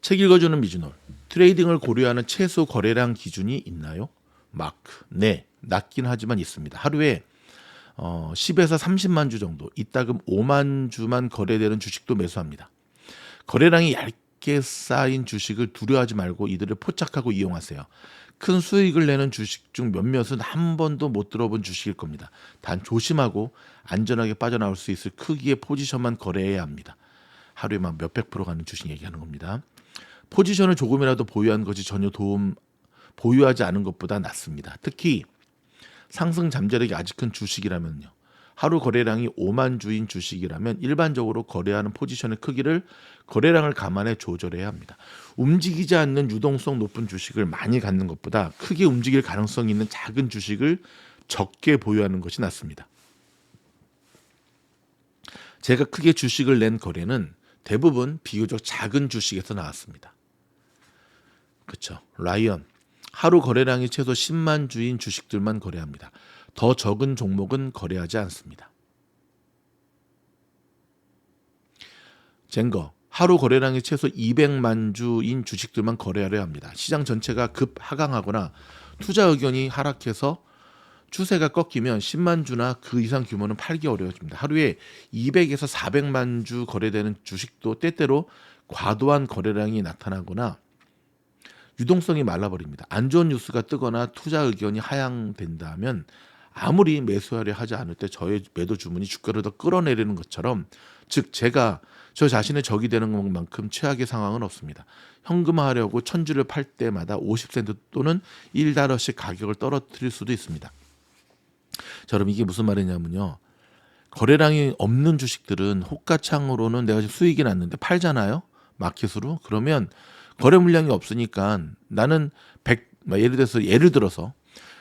책 읽어주는 미주놀. 트레이딩을 고려하는 최소 거래량 기준이 있나요? 마크. 네, 낮긴 하지만 있습니다. 하루에 어, 10에서 30만 주 정도, 이따금 5만 주만 거래되는 주식도 매수합니다. 거래량이 얇게 쌓인 주식을 두려워하지 말고 이들을 포착하고 이용하세요. 큰 수익을 내는 주식 중 몇몇은 한 번도 못 들어본 주식일 겁니다. 단 조심하고 안전하게 빠져나올 수 있을 크기의 포지션만 거래해야 합니다. 하루에 막 몇백 프로 가는 주식 얘기하는 겁니다. 포지션을 조금이라도 보유한 것이 전혀 도움 보유하지 않은 것보다 낫습니다. 특히 상승 잠재력이 아직 큰 주식이라면요. 하루 거래량이 5만 주인 주식이라면 일반적으로 거래하는 포지션의 크기를 거래량을 감안해 조절해야 합니다. 움직이지 않는 유동성 높은 주식을 많이 갖는 것보다 크게 움직일 가능성이 있는 작은 주식을 적게 보유하는 것이 낫습니다. 제가 크게 주식을 낸 거래는 대부분 비교적 작은 주식에서 나왔습니다. 그렇죠. 라이언 하루 거래량이 최소 10만 주인 주식들만 거래합니다. 더 적은 종목은 거래하지 않습니다. 젠거 하루 거래량이 최소 200만 주인 주식들만 거래하려 합니다. 시장 전체가 급 하강하거나 투자 의견이 하락해서 추세가 꺾이면 10만 주나 그 이상 규모는 팔기 어려워집니다. 하루에 200에서 400만 주 거래되는 주식도 때때로 과도한 거래량이 나타나거나 유동성이 말라버립니다. 안 좋은 뉴스가 뜨거나 투자 의견이 하향된다면 아무리 매수하려 하지 않을 때 저의 매도 주문이 주가를 더 끌어내리는 것처럼 즉 제가 저 자신의 적이 되는 것만큼 최악의 상황은 없습니다. 현금화하려고 천주를 팔 때마다 50센트 또는 1달러씩 가격을 떨어뜨릴 수도 있습니다. 자, 여러분 이게 무슨 말이냐면요. 거래량이 없는 주식들은 호가창으로는 내가 지금 수익이 났는데 팔잖아요. 마켓으로. 그러면 거래 물량이 없으니까 나는 100 예를 들어서 예를 들어서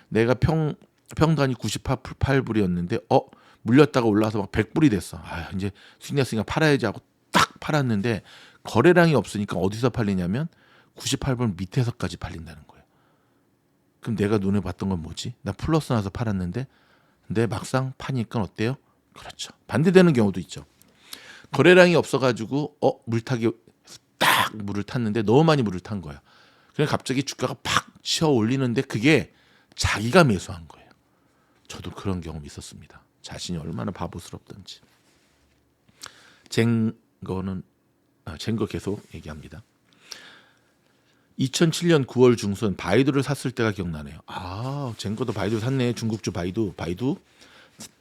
내가 평 평단이 98불이었는데 어 물렸다가 올라서 막 100불이 됐어. 아, 이제 수익 났으니까 팔아야지 하고 딱 팔았는데 거래량이 없으니까 어디서 팔리냐면 98불 밑에서까지 팔린다는 거예요. 그럼 내가 눈에 봤던 건 뭐지? 나 플러스 나서 팔았는데 근데 막상 파니까 어때요? 그렇죠. 반대되는 경우도 있죠. 거래량이 없어가지고 어 물타기 딱 물을 탔는데 너무 많이 물을 탄 거야. 그래 갑자기 주가가 팍 치어 올리는데 그게 자기가 매수한 거예요. 저도 그런 경험 있었습니다. 자신이 얼마나 바보스럽던지. 쟁거는 아, 쟁거 계속 얘기합니다. 2007년 9월 중순 바이두를 샀을 때가 기억나네요. 아, 쟁거도 바이두 샀네. 중국주 바이두. 바이두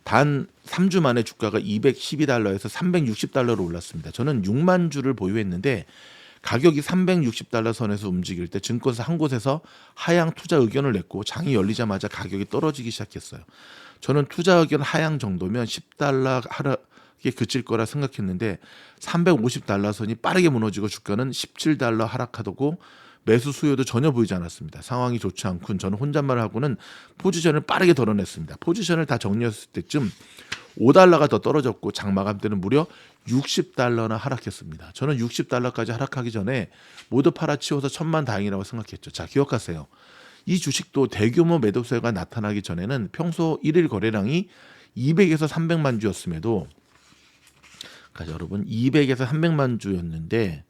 단 3주 만에 주가가 212달러에서 360달러로 올랐습니다. 저는 6만 주를 보유했는데 가격이 360달러 선에서 움직일 때 증권사 한 곳에서 하향 투자 의견을 냈고 장이 열리자마자 가격이 떨어지기 시작했어요. 저는 투자 의견 하향 정도면 10달러 하락에 그칠 거라 생각했는데 350달러 선이 빠르게 무너지고 주가는 17달러 하락하고 매수 수요도 전혀 보이지 않았습니다. 상황이 좋지 않군 저는 혼잣말 하고는 포지션을 빠르게 덜어냈습니다. 포지션을 다 정리했을 때쯤 5달러가 더 떨어졌고 장 마감 때는 무려 60달러나 하락했습니다. 저는 60달러까지 하락하기 전에 모두 팔아치워서 천만 다행이라고 생각했죠. 자, 기억하세요. 이 주식도 대규모 매도세가 나타나기 전에는 평소 1일 거래량이 200에서 300만 주였음에도 그러니까 여러분 200에서 300만 주였는데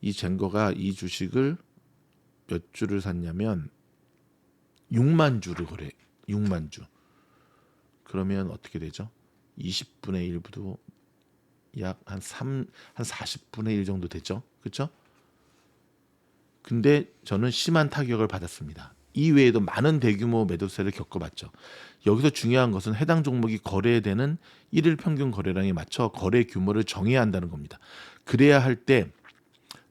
이 젠거가 이 주식을 몇 주를 샀냐면 6만 주를 거래 6만 주. 그러면 어떻게 되죠? 20분의 1부도 약 한 3, 한 40분의 1 정도 되죠. 그렇죠? 근데 저는 심한 타격을 받았습니다. 이외에도 많은 대규모 매도세를 겪어봤죠. 여기서 중요한 것은 해당 종목이 거래되는 일일 평균 거래량에 맞춰 거래 규모를 정해야 한다는 겁니다. 그래야 할 때,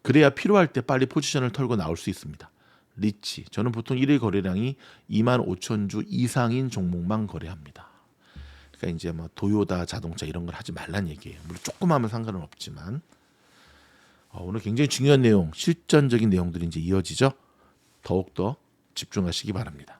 그래야 필요할 때 빨리 포지션을 털고 나올 수 있습니다. 리치, 저는 보통 일일 거래량이 2만 5천 주 이상인 종목만 거래합니다. 그러니까 이제 뭐 도요다 자동차 이런 걸 하지 말란 얘기예요. 물론 조금 하면 상관은 없지만 어, 오늘 굉장히 중요한 내용, 실전적인 내용들이 이제 이어지죠. 더욱 더 집중하시기 바랍니다.